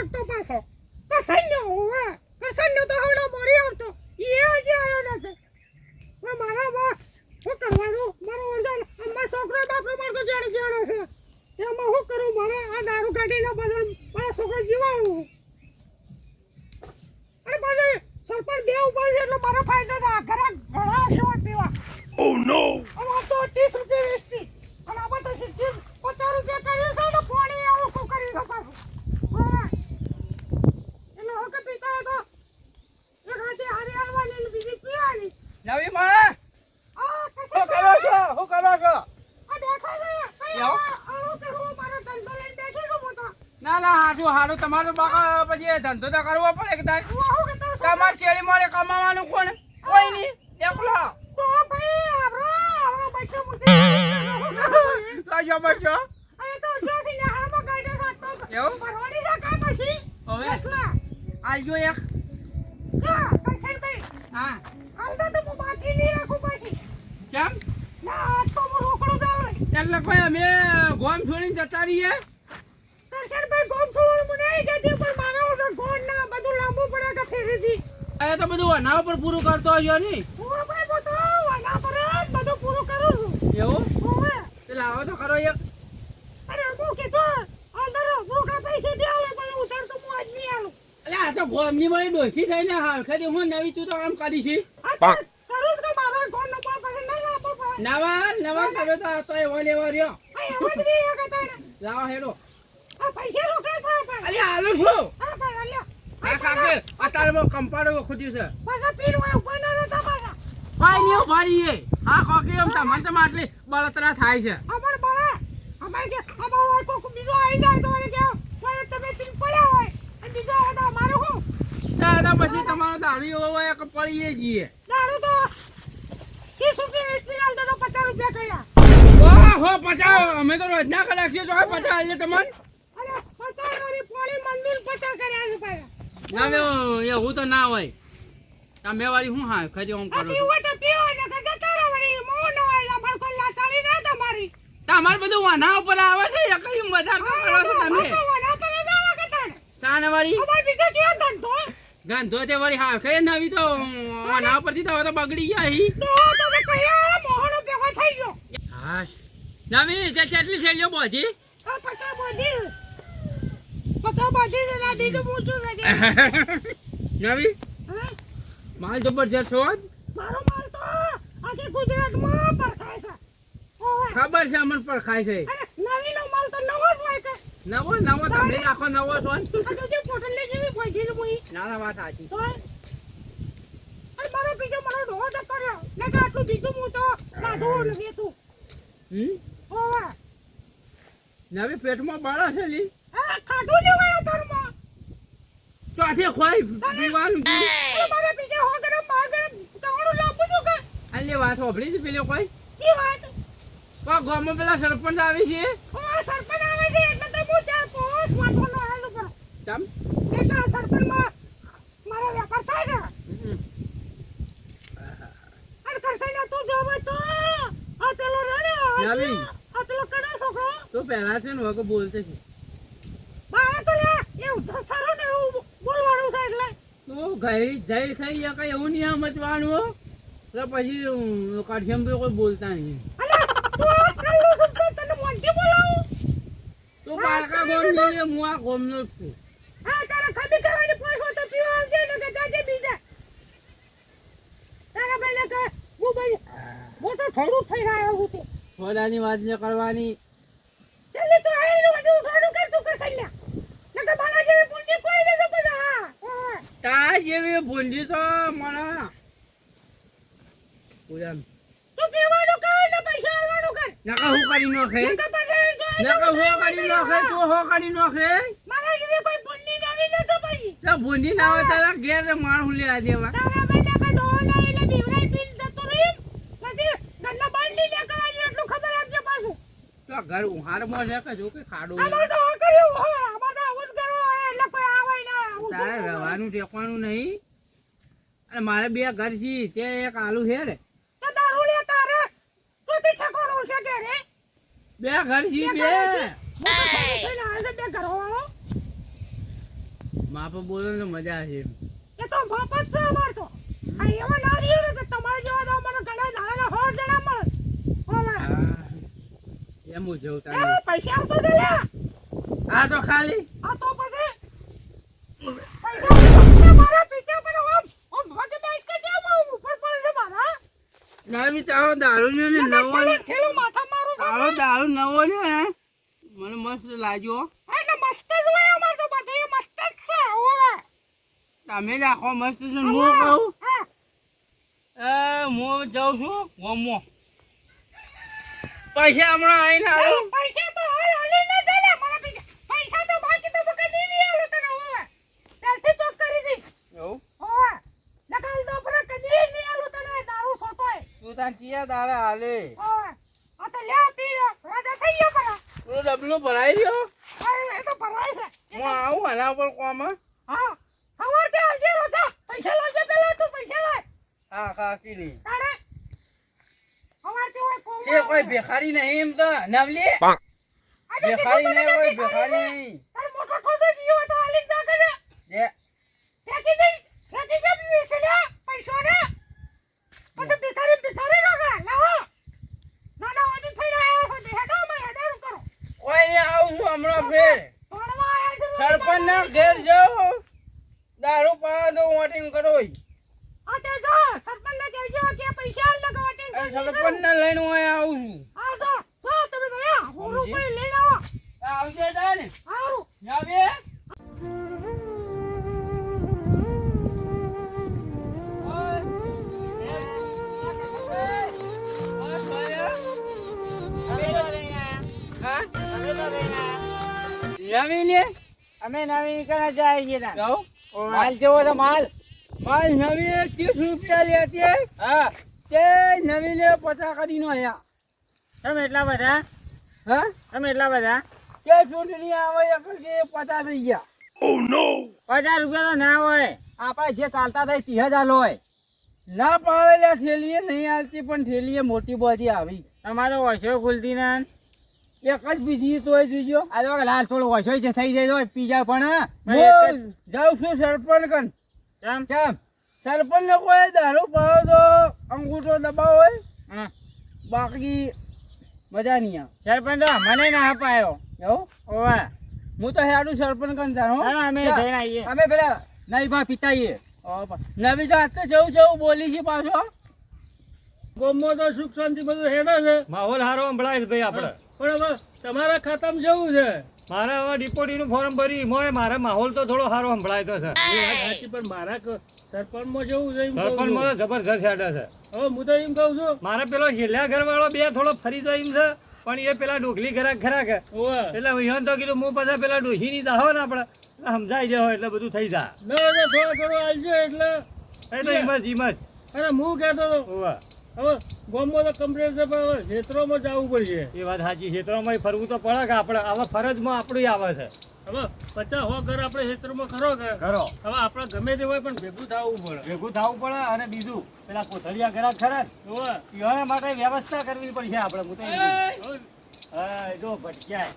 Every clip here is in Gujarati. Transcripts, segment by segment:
ટપકતો પાછો. કસન્યો હોવે કસન્યો તો હવડો મરી આવતો. એ હજી આવ્યો નથી. હવે મારા બા શું કરવાનું? મારો વરદાન અમારા છોકરો બાપરો માર તો જાણે જાણે છે. એમાં શું કરું? મારે આ દારૂ કાઢીને બધું મારા છોકરો જીવાડું અને પાછું સરપંચ બે ઉપર છે એટલે મારો ફાયદો થાય. ઘણા ઘણા પીવા. Oh આ તો ત્રીસ રૂપિયા વેચતી. અને તો સિત્તેર પચાસ રૂપિયા કરી છે ને પાણી આવું શું કર્યું છે પાછું હા. એટલે હવે કે પીતા હોય તો એક હાથે હારી અને બીજી પીવાની નવી માં! આ શું કરો છો? શું કરો છો? આ બેઠો છે. કઈ આવો. આ- આવું કે હું મારો ધંધો લઈને બેઠી તો. ના ના હારું હારું. તમારું બાકા પછી ધંધો તો કરવો પડે કે તાર? તમારે શેરી મળે કમાવાનું કોણ? કોઈ નહીં એકલો. તો ભાઈ આપણો આપણો બચ્ચો બચ્ચો. એવું? પછી? હવે? આજો એક. જા ભાઈ હા. હાલ તો હું બાકી નહીં રાખું પછી. કેમ? ના આજ તો હું રોકડું જાઉં એટલે કોઈ અમે ગોમ છોડીને જતા રહીએ? કરશનભાઈ ગોમ છોડવાનું મને નહીં કહેતી પણ મારા વગર ગોળ ના બધું લાંબુ પડે કે ફેરીથી? એ તો બધું અનાવ પર પૂરું કરતો હશો નહીં. હું ભાઈ બધો વાના પર જ બધું પૂરું કરું છું. એવું? લાવો તો ખરો એક અરે હું કીધું અંદર રોકડા પૈસે દે આવે પણ ઉધાર તો હું આજ નહીં આલું એટલે આ તો ગોમની મારી ડોસી થઈને હાલ ખરી હું નવી તું તો આમ કાઢી છે. કરું નવા નવા તમે તો આ તો એવો લેવો રહ્યો. એ. લાવો હેડો. અરે હાલો છો. અત્યારે બહુ કંપાડો ખોટ્યું છે. ભાઈ નહીં ભાઈ હા કોકી એમ તમને તો આટલી બળતરા થાય છે. અમાર બળા. અમાર કે અમાર કોક બીજો આવી જાય તો કે કોઈ તમે પીર પડ્યા હોય. તો અમારું દાદા પછી તમારો દારૂ એવો હોય કે પડીએ જઈએ દારૂ તો ત્રીસ રૂપિયા વેચતી હાલતો તો પચાસ રૂપિયા કર્યા. ઓહો પચાવ અમે તો રોજના કલાક છે તમને ના એવું એવું તો ના હોય. તમે વાળી શું હા ખરી હું કરો ને ન ના તમારી. તમારે બધું વાના ઉપર આવે છે કઈ વધારે કરો છો તમે આ તો વડા પર જ આવે કે તાણે. તાને વાળી અમાર બીજો કેવો ધંધો? ગંધો તે વાળી હા ખરી નવી તો. આના પરથી તો તો બગડી ગયા હી. તો તમે કયા મોહનો ભેગો થઈ ગયો? હા નવી જે કેટલી છે ને બીજું મૂછું છે કે? નવી? હવે? માલ જબરજસ્ત છો જ. મારો માલ તો આખી ગુજરાતમાં પરખાય છે. ખબર છે અમન પરખાય છે અને નવીનો માલ તો નવો જ હોય કે નવો નવો તમે આખો નવો છો. આ તો જે પોટલી જેવી પૈસી મુઈ ના ના વાત સાચી. તો મારો બીજો મારો ડોહો ને કે આટલું બીજું હું તો હમ. ઓવે નવી પેટમાં બાળા છે લી. આ ને હોય ધર્મ ચોથે ખોઈ? પીવાનું. મારા બીજા હો ગરમ છું કે વાત હોભળી છે પેલો કોઈ. ઈ વાત? કોઈ ગામમાં પેલા સરપંચ આવે છે? ઓ સરપંચ આવે છે એટલે થાય છે ને બોલતે છે બારે તો લે ને એવું બોલવાનું છે એટલે તો ઘરે જઈ થઈ યા કઈ એવું નહીં સમજવાનું તો પછી કાઠિયામ તો કોઈ બોલતા નહીં. તો બાળકા ગોમ નહીં હું આ છું. હા તારે ખબી કરવાની પૈસો તો પીવા આવજે ને કે જાજે બીજા. તારા ભાઈને કે હું ભાઈ મોટો થોડું થઈ રહ્યો હું તે સોદાની વાત ને કરવાની. જલ્દી તો આયેલું બધું થોડું કર તું કર સલ્યા નકર મારા જેવી પુણ્ય કોઈ હા હા. તા જેવી તો મને પૂજા. તું પીવાનું કર ને પૈસા આવવાનું કર. નકા હું કરી નો ખે નકા જો નકર હો હો કરી નોખે. મારા ઘરે ના હોય તારા ઘેર માર લેવા દેવા તો ઘર ઉહાર કે જો કે ખાડો તારે રહેવાનું ટેકવાનું નહીં. અને મારે બે ઘર છે તે એક આલુ છે ને. બે ઘર છે બે માપે બોલો ને મજા આવે એ તો બાપ જ છે અમાર તો. આ એવા ના ને તો તમારા જેવા તો અમને ઘણા દાડાના હો જણા મળે ઓલા. એમ હું જવું એ તારે પૈસા આપતો દે આ તો ખાલી. આ તો પછી. પૈસા મારા પીછા પર ઓમ ઓમ ભાગે બેસ કે આમ ઉપર પડે છે મારા. નામી તારો દારૂ ને નવો તારો દારૂ નવો છે ને મને મસ્ત લાગ્યો. એટલે મસ્ત જ હોય અમાર તો બધું મસ્ત જ છે ઓવા તમે જ આખો મસ્ત છે. હું કહું? એ હું જાઉં છું ગમો. પૈસા હમણાં આવીને આવ્યો પૈસા તો હાલ હાલી ન દે મારા પૈસા. પૈસા તો બાકી તો બકા દી દી આલો તને ઓવા પહેલથી ચોક કરી દી એવું? ઓવા નકલ તો પર કદી નહીં આલો તને દારૂ સોતોય તું તાર ચિયા દાડા હાલે ઓવા આ તો લે પી લો રાજા થઈ ગયો પરા તું ડબલું ભરાઈ રહ્યો? એ તો ભરાય છે. હું આવું આના ઉપર કોમાં હા? હવાર તે આવજે રોતા પૈસા લાવજે પેલા તું પૈસા લાવ. હા કાકી ની તારે હવાર હોય કોમ છે કોઈ ભેખારી નહીં એમ તો નવલી? ભેખારી નહીં કોઈ ભેખારી નહીં તારે મોટો થોડો જીવો તો હાલી જા કરે જે ફેંકી દે ફેંકી દે પૈસે લે પૈસો ને પછી ભિખારી ભિખારી નો ગા લાવો નાના વાજી થઈ રહ્યા છો તે હેડો મે હેડો કરો કોઈ નહીં આવું છું હમણાં ફેર ભણવા આયા છે સરપંચ ના ઘેર જાઓ. દારૂ પાવા દો વોટિંગ કરો આ તે જો સરપંચ ને કહેજો કે પૈસા લગો વોટિંગ કરો સરપંચ ને લઈને હું અહીંયા આવું છું. આ જો જો તમે ગયા. હું રૂપિયા લઈને આવો. આવજે તા ને. જા બે. અમે નવી કને જાય છે ના. માલ જેવો તો માલ. માલ નવી ત્રીસ રૂપિયા લેતી હા. તે નવી લે પચાસ કરી નો અહીંયા તમે એટલા બધા? હા? તમે એટલા બધા? કે ચૂંટણી આવે એક કે પચાસ થઈ ગયા. પચાસ રૂપિયા તો ના હોય. આપણે જે ચાલતા થાય ત્રીસ હજાર હોય ના પાડેલા થેલીએ નહીં આવતી પણ થેલીએ મોટી બધી આવી. તમારો વસો ખુલતી ના એક જ બીજી તોય જોજો આ તો લાલ થોડો ઓછો છે થઈ જાય તો પીજા પણ હું. જાઉં છું સરપંચ કન. કેમ? કેમ? સરપંચ ને કોઈ દારૂ પાવો તો અંગૂઠો દબાવો હોય હા. બાકી મજા નહીં આવે. સરપંચ તો મને ના અપાયો. એવું ઓવા. હું તો હેડું સરપંચ કન જાણ હો. ચાલો અમે જઈને આવીએ. અમે પેલા નવી ભા પિતાઈએ. નવી તો આજ તો જવું જવું બોલી છે પાછો. ગોમો તો સુખ શાંતિ બધું હેડે છે. માહોલ હારો સંભળાય છે ભાઈ આપણે. પણ હવે તમારા ખાતામાં જવું છે? મારે હવે ડિપોટીનું ફોર્મ ભરી મોય મારે માહોલ તો થોડો સારો સંભળાય તો છે. સાચી પણ મારા સરપંચમાં જવું છે. સરપંચમાં તો જબરજસ્ત હેડે છે. હવે હું તો એમ કહું છું. મારે પેલો છેલ્લા ઘરવાળો બે થોડો ફરી જાય એમ છે પણ એ પેલા ડોકલી ખરાક ખરાક. એટલે હું તો કીધું હું પાછા પેલા ડોશીની દાહો ને આપણે સમજાઈ જાય એટલે બધું થઈ જાય થોડો થોડો આવજો એટલે. એટલે હિંમત હિંમત. અને હું કહેતો હતો હોવે. ગોમમાં તો કમ્પ્લેટ છે પણ હવે ખેતરોમાં જવું પડશે. એ વાત સાચી ખેતરોમાં ફરવું તો પડે કે આપણે હવે ફરજમાં આપણું આવે છે. હવે પચાસ હો ઘર આપણે ખેતરોમાં ખરો ખરો. હવે આપણે ગમે તે હોય પણ ભેગું થવું પડે. ભેગું થવું પડે અને બીજું પેલા કોથળિયા ઘરા ખરા એના માટે વ્યવસ્થા કરવી પડશે આપણે હું તો જો ભટક્યા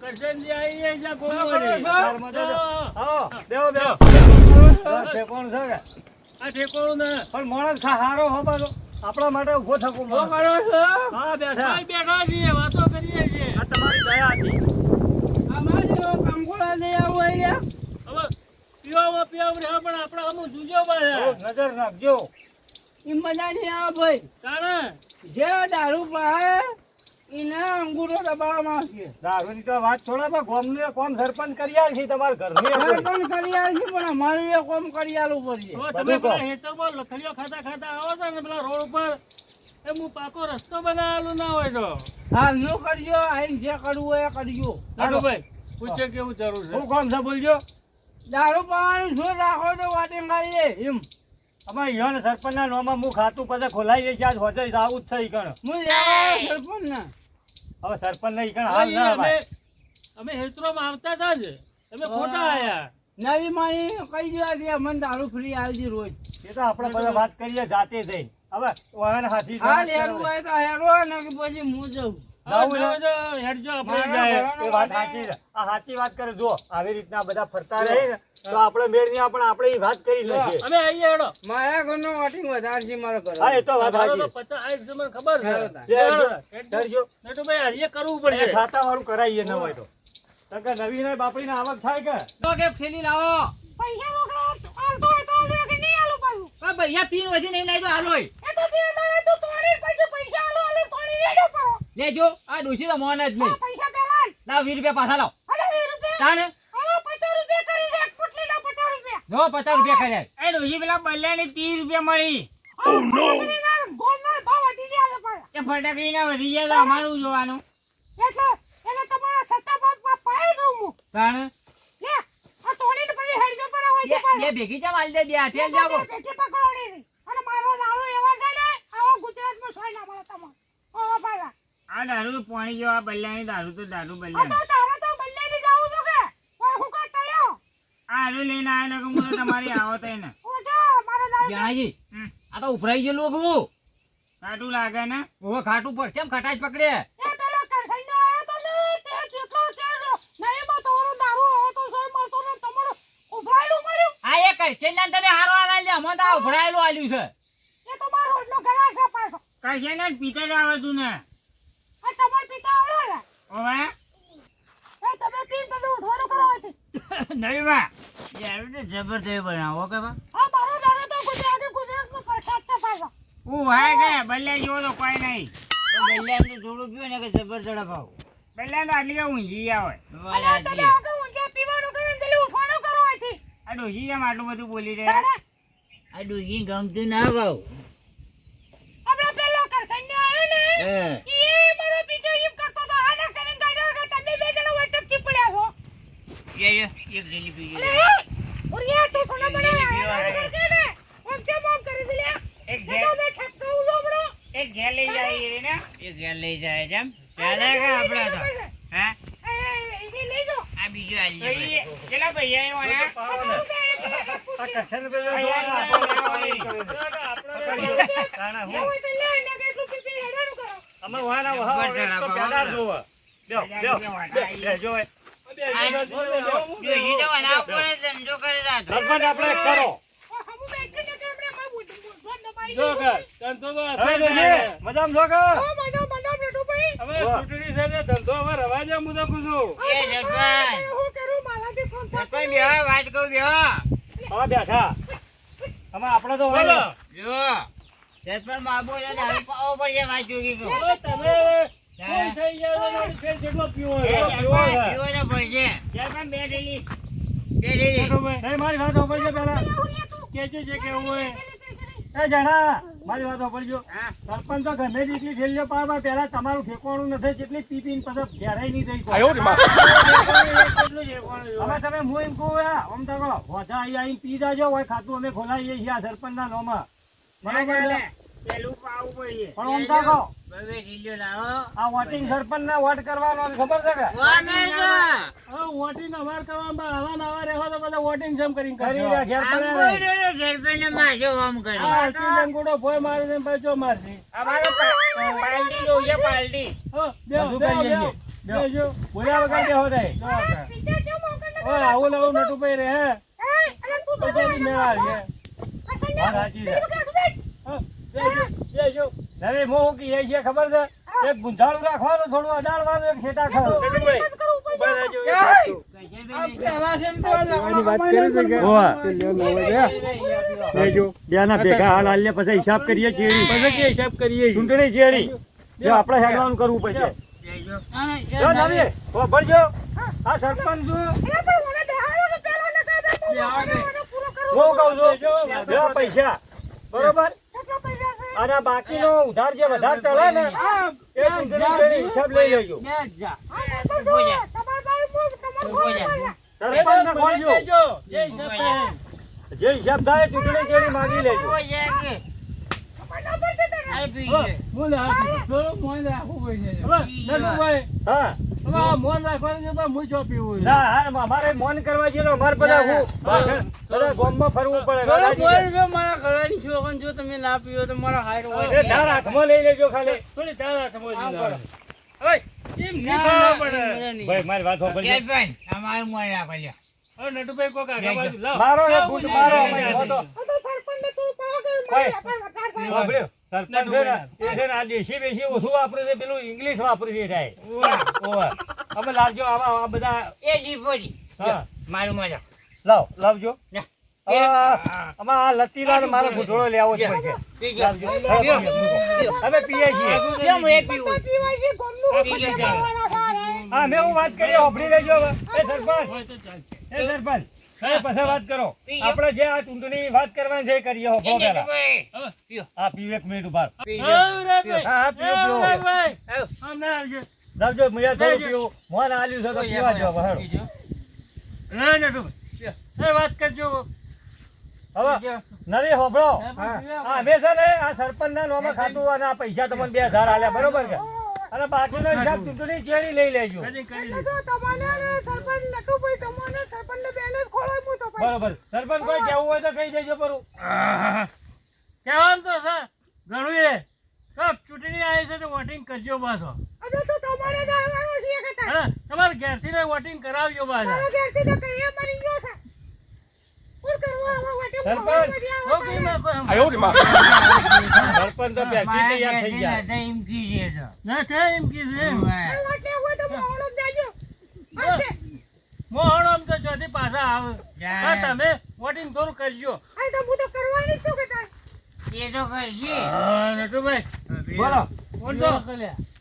કરશનજી આવી જાય છે છે આ ઠેકોણું ને. પણ માણસ હારો હો પાછો. આપણા માટે ઊભો થકો છો હા. બેઠા. બેઠા છીએ વાતો કરીએ છીએ. આ તમારી દયા હતી. અમારે જેવો કંકોડા લઈ આવું અહીંયા. હવે પીવામાં પીવામાં રહ્યા પણ આપણા અમુક જુજો પાછા. નજર નાખજો. મજા નહીં આવે ભાઈ. કારણ જે દારૂ પાડે દબાવવામાં આવશે. તો વાત છોડો પણ ગામનું એ સરપંચ કરી આલ તમારા ઘરનું સરપંચ કરી આલશે પણ અમારે એ કોમ કરી આલવું પડશે. તમે પેલા હેતરમાં લખડીઓ ખાતા ખાતા આવો છો ને પેલા રોડ ઉપર એ હું પાકો રસ્તો બનાવેલો ના હોય તો. હાલનું કરજો આઈને જે કરવું હોય એ કરજો. પૂછે કેવું જરૂર છે? શું કામ છે બોલજો. દારૂ પાવાનું શું રાખો તો વાટિંગ ખાઈએ? એમ. અમારે ઈયોને સરપંચના નામમાં હું ખાતું પછી ખોલાઈ જઈશ આજ હોજે આવું જ થઈ કણ હું સરપંચ ને હવે સરપંચ નહીં કણ હાલ ના અમે ભાઈ. અમે હેતરોમાં આવતા હતા જ. તમે ખોટા આયા. નવી માણી કઈ જવા દે મને દારૂ ફ્રી આલજી રોજ. એ તો આપણે બધા વાત કરીએ જાતે જઈને. હવે ઓયાને હાથી હાલ હેરું હોય તો હેરો ને પછી હું જઉં. સાચી વાત કરે જો આવી રીતના બધા ફરતા રહે ને તો આપણે મેળ નહીં પણ આપણે ઈ વાત કરી લઈએ. અમે આવીએ હેડો. મારા ઘરનો વોટિંગ વધારે છે મારો ઘર હા એ તો વાત સાચી પચાસ ખબર છે. કરવું પડે ખાતા વાળું કરાઈએ ન હોય તો. તો કે નવીન બાપડી આવક થાય કે? તો કે થેલી લાવો. પૈસા રોકડા આલતો હોય તો આલો કે નહીં આલો પાછું આ ભૈયા વધી નહીં એ તો તું પૈસા આલો લેજો આ ડોસી તો મોન જ આ પૈસા પેલા. લાવ વીસ રૂપિયા પાછા લાવ. ના રૂપિયા? જો પચાસ રૂપિયા કર્યા એ ડોસી પેલા બલ્યાની ત્રીસ રૂપિયા મળી. વધી ગયા પાછા. એ ફટાકડીના વધી ગયા તો અમારું જોવાનું. એટલે એટલે તમારા સત્તા બાપ બાપ પાય દઉં હું. તાને લે આ તોડીને પછી હેડજો પર હોય છે પાછો. ભેગી ચા માલ દે બે હાથે બે પેટી પકડોડી હતી. અને મારો દારૂ એવા છે ને આવો ગુજરાતમાં સોય ના મળે તમારે ઓવા પાછા આ દારૂ પાણી જેવા બલ્યાની દારૂ તો દારૂ આ તારે તો બંનેની જાવું છું કે? હું કાં તળ્યો? આ દારૂ લઈને આવેલો કે હું તમારી આવો તો એને ઓ જો દારૂ જણાજી આ તો ઉભરાઈ ગયેલું ગયું ખાટું લાગે ને? ઓવે ખાટું પર કેમ ખટાશ પકડે? એ પેલો કરસઈનો આવ્યો તો ને તે જેટલો તે નહીં માં તમારો દારૂ આવો તો સોય મળતો ને તમારો ઉભરાયેલું મળ્યું આ એ કરશે ને તને હારો આલાલ દે અમે તો ઉભરાયેલું આલ્યું છે. એ તો મારો રોજનો ઘણા છે પાછો. કરશે ને પીતે જ આવે તું ને આ તમારે પિતા આવડે ને ઓવે. એ તમે પીને તમે ઉઠવાનું કરો અહીંથી. નહીં બા યાર જબરદસ્ત બનાવો કે બા આ મારો દારૂ તો ગુજરાતી ગુજરાતમાં પ્રખ્યાત છે પાછો. હું હાય કે બલ્યા જેવો તો કોઈ નહીં. બલ્યા તો થોડું પીવો ને કે જબરદસ્ત ભાવ બલ્યા તો આટલી કે ઊંઘી આવે અને તમે પીવાનું કરો ને ઉઠવાનું કરો આ ડોશી કેમ આટલું બધું બોલી તારે આ ડોશી ગમતું ના ભાવ આપણે પેલો કરસઈનો આવ્યો ને એ યે એક एक પી અરે હે! ઉરિયા તું સોના મને આયા કરકે ને. ઓમ કે મોમ કરી દે લે એક એ તો મેં ઠપકો ઉલો બડો એક ઘેર લઈ જાય રે ને. એક ઘેર લઈ જાય જેમ ચાલે કે આપણે તો. હે? એ એ લઈ જો. આ બીજો આલી કેટલા પૈસા આવ્યો આ કસર પેલો જો તાણા એ હું. હોય તો લે ને કે એટલું પીપી હેરાન કરો. અમે વાના એક તો પેલા જોવો. લ્યો લ્યો જો આપણે કરો ધંધો તો હશે હવે જ ડોશી, ને. મજામાં છો કે? ઓ મનો મનો બેટુ ભાઈ હવે ચૂંટણી છે તે ધંધો હવે રવા દે, હું તો કહું છું. એ સરપંચ હું કરું મારાથી ફોન પર સરપંચ બેહો વાત કહું બેહો હવે બેઠા અમે આપણે તો બોલો. જો સરપંચ બાબુ પાવો પડશે વાત જોગી કહું તમે કોઈ થઈ ગયા તો મારી ફેર જેટલો પીવો. એ હોય. પીવો તો પડશે. સરપંચ બે ડેલી. બે ડેલી. નહીં મારી વાત સાંભળજો પેલા કેજે જે કેવું હોય. એ જણા મારી વાત સાંભળજો. સરપંચ તો ગમે તેટલી થેલીઓ પાડવા પહેલા તમારું ઠેકવાનું નથી જેટલી પી પીને પછી ઘેરાઈ નહીં થઈ હવે તમે હું એમ કહું આમ તો કહો, અહીં આવીને પી જાજો હોય ખાતું અમે ખોલાવીએ છીએ આ સરપંચના નોમાં બરાબર પેલું પાવું પણ આમ તો બબે ઢીલ્યો લાવો આ વોટિંગ સરપંચને વોટ કરવાનો ખબર છે કે વોટિંગ અમાર કરવામાં આવા નવા રહેવા તો બધા વોટિંગ જેમ કરીને કરી ઘેર. ડોલો સરપંચને મારજો આમ કરી આ અડધી જંગુડો ભોય મારે ને પાછો મારશે. અમારો પા- પાલટી જોઈએ પાલટી હો, બેહો, બધું બેહો, કરીએ બેહો. છીએ. બેહજો. બોલ્યા વગર બેહો નહીં. બીજા કેમ મોકલ હવે આવું ને આવું નટુભાઈ રહે એ મેળા છે હા સાચી છે. બેહજો. મો હું શું છે છીએ ખબર છે? એક ગુંજાળું રાખવાનું થોડું અડાડવાનું એક શેટા ખાવ હિસાબ કરીએ ચેડી. પછી હિસાબ કરીએ છીએ. ચૂંટણી ચેડી. જો આપણે હેડવાનું કરવું પડશે. ભરજો આ સરપંચ હું કહું છું. જો પૈસા. બરોબર? અને બાકીનો ઉધાર જે વધારે ચાલે ને એ ચૂંટણી હિસાબ લઈ લેજો. જે હિસાબ થાય. જે હિસાબ થાય ચૂંટણી ચેડી માગી લેજો. બોલે. થોડું રાખવું હા. મોન રાખવાનું હું પીવું. ના હા અમારે મૌન કરવા તો અમારે બધા હું બધા ગામમાં ફરવું પડે દાદાજી. જો મારા ઘરની છોકરાને જો તમે ના પીવો તો મારા એ હોય હાથમાં લઈ લેજો ખાલી થોડી તાર હાથમાં ના, ખાવા પડે. ભાઈ મારી વાત સાંભળજો નટુભાઈ કોક આગળ બાજુ લાવો. મારો એક લાવો, મારો અમારી નહીં, મોટો. આ તો પાવ કે મારી આપણે વધારે થાય. સરપંચ છે ને એ છે ને આ દેશી બેસી ઓછું વાપરે છે પેલું ઇંગ્લિશ વાપરે છે રાય ઓવે. અમે લાવજો આવા આ બધા હા. મારું મજા લાવ લાવજો. લે. આમાં આ લતીલાલ મારો ઘૂંટડો લેવો જ પડશે. લાવજો. હવે પીએ. છીએ. હા મેં હું વાત કરી હોભળી લેજો હવે. એ સરપંચ. હોય તો ચાલશે. એ સરપંચ. એ પછી વાત કરો. આપણે જે આ ચૂંટણી વાત કરવાની છે કરીએ હોભળો પહેલા. હવે, હા. પીવે એક મિનિટ ઊભા હા, હા, પીવો, એ પીવો. વિરાટભાઈ, આમ ના આવજો. લાવજો મેં થોડું લેજો. મોન આલ્યું છે તો પીવા જો હવે હેડો. ના, એ વાત કરજો. હવે નરી હોભળો હા અમે છે ને આ સરપંચ ના નોમાં ખાતું અને આ પૈસા તમને બે હજાર આલ્યા બરોબર કે? અને બાકીનો હિસાબ ચૂંટણી જેડી લઈ લેજો. બરોબર. સરપંચ કોઈ કેવું હોય તો કહી દેજો પરું. કહેવાનું તો સર ઘણું એ. તો ચૂંટણી આવી છે તો વોટિંગ કરજો પાછો. તમારે જ આવવાનું છે કે તારે. હા તમારે ઘેરથી વોટિંગ કરાવજો પાછા. ઘેરથી તો કહીએ મરી ગયો છે. તો ચોથી પાછા આવે. તમે વોટિંગ થોડું કરજો. આ તો હું તો કરવાની છું કે તારે. હા, નટુભાઈ. બોલો. હું તો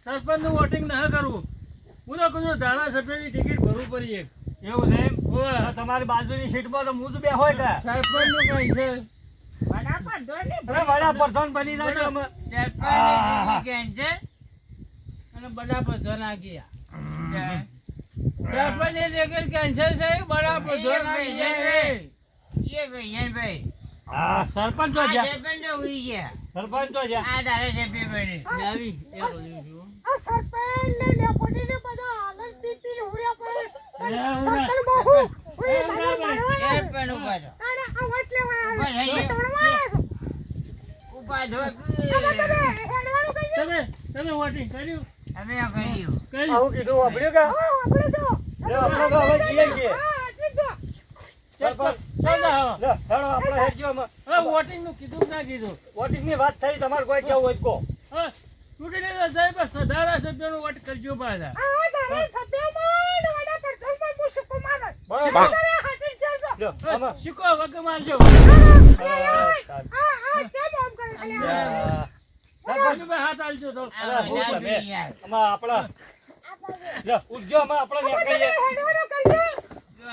સરપંચનું વોટિંગ ના કરવું હું તો કીધું ધારાસભ્યની ટિકિટ ભરવું પડી એક. એવું. તો તમારી બાજુની સીટમાં તો હું જ બે હોય કે? સરપંચનું કઈ છે? વડાપ્રધાન બની જાય અમે. અને બધા આ ગયા. સરપંચ એ કેન્સલ આ ગયા સરપંચ તો સરપંચ તો. આ સરપંચ ને બધા આનંદ વોટિંગ કર્યું? કર્યું. કીધું વાપર્યું કે? હા, આપણે તો. લે, આપણે તો હવે જઈએ છીએ હા, જીતો. સરપંચ ચાલો આવો. લે, હેડો આપણે હેડજો અમે. હવે વોટિંગનું કીધું કે ના વાત થઈ તમારે કોઈ કેવું હોય. હા ચૂંટણી તો સધારા સભ્યો નું વોટ કરજો પાછા. શીખો વગર મારજો હાથ આલજો તો આપણા ઉઠજો, અમે આપણે નીકળીએ.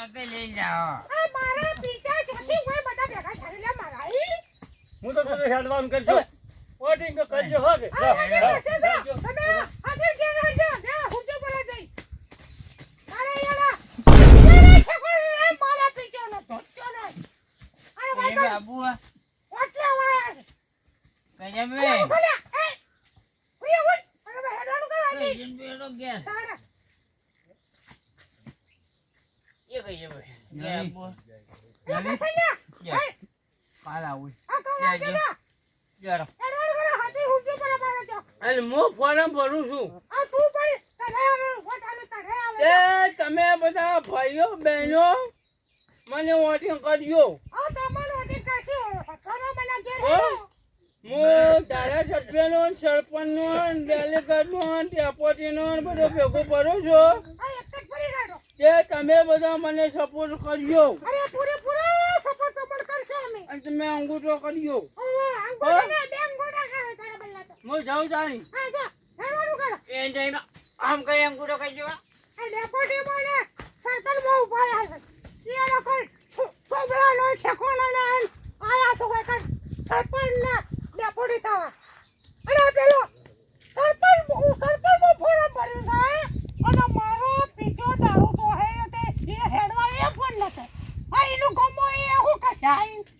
હેડવાનું મારા પીછા છાતી કોઈ બધા ભેગા થઈને લે મારા. હું તો બધું હેડવાનું કરજો. ઓટિંગ તો કરજો હો કે આ વાગે વચ્ચે જાઓ. તમે હાથે જ ઘેર હટજો. બે હુંજો બોલે જઈ. મારે યારા. મેરે છોકરો લે મારા પીછાનો ધોત્યો નહીં. અરે ભાઈ ભાઈ, વચ્ચે વાળા છે. અરે ઉઠો લે. એ, ઉઈ, ઉઈ. અરે ભાઈ, હેડવાનું કરવા દે. તારા. એ બેસાઈ જા. એ, આ કહો વાગે ના. હેડવાનું કરો. હાથે હુંજો બોલે મારે જો. અને હું ફોરમ ભરું છું આ તું ભાઈ તને હવે વોટ આલે તને આવે. એ તમે બધા ભાઈઓ બહેનો મને વોટિંગ કરજો. તમારો વોટિંગ કરશે. તારા હો? હેડો. હું ધારાસભ્યનો સરપંચનો ડેલિગેટનો ડેપોટીનો બધો ભેગો ભરું છું આ એક જ ફરી કાઢો. તે તમે બધા મને સપોર્ટ કરજો અરે પૂરેપૂરો સપોર્ટ તો પણ કરશો અમે. અને તમે અંગૂઠો કરજો તારા તો. હું જાઉં કરો. આમ કરી અંગૂઠો કરજો આ સરપંચ એ લોકો છોકરાનો છેકોણાનો આયા છો કોઈ કાંઈ સરપંચને થવા. અને પેલો સરપંચ, હું સરપંચમાં ફોરમ ભર્યું છે મારો બીજો દારૂ તો હે તે એ નતો આ એનું ગમો એ હું કશાય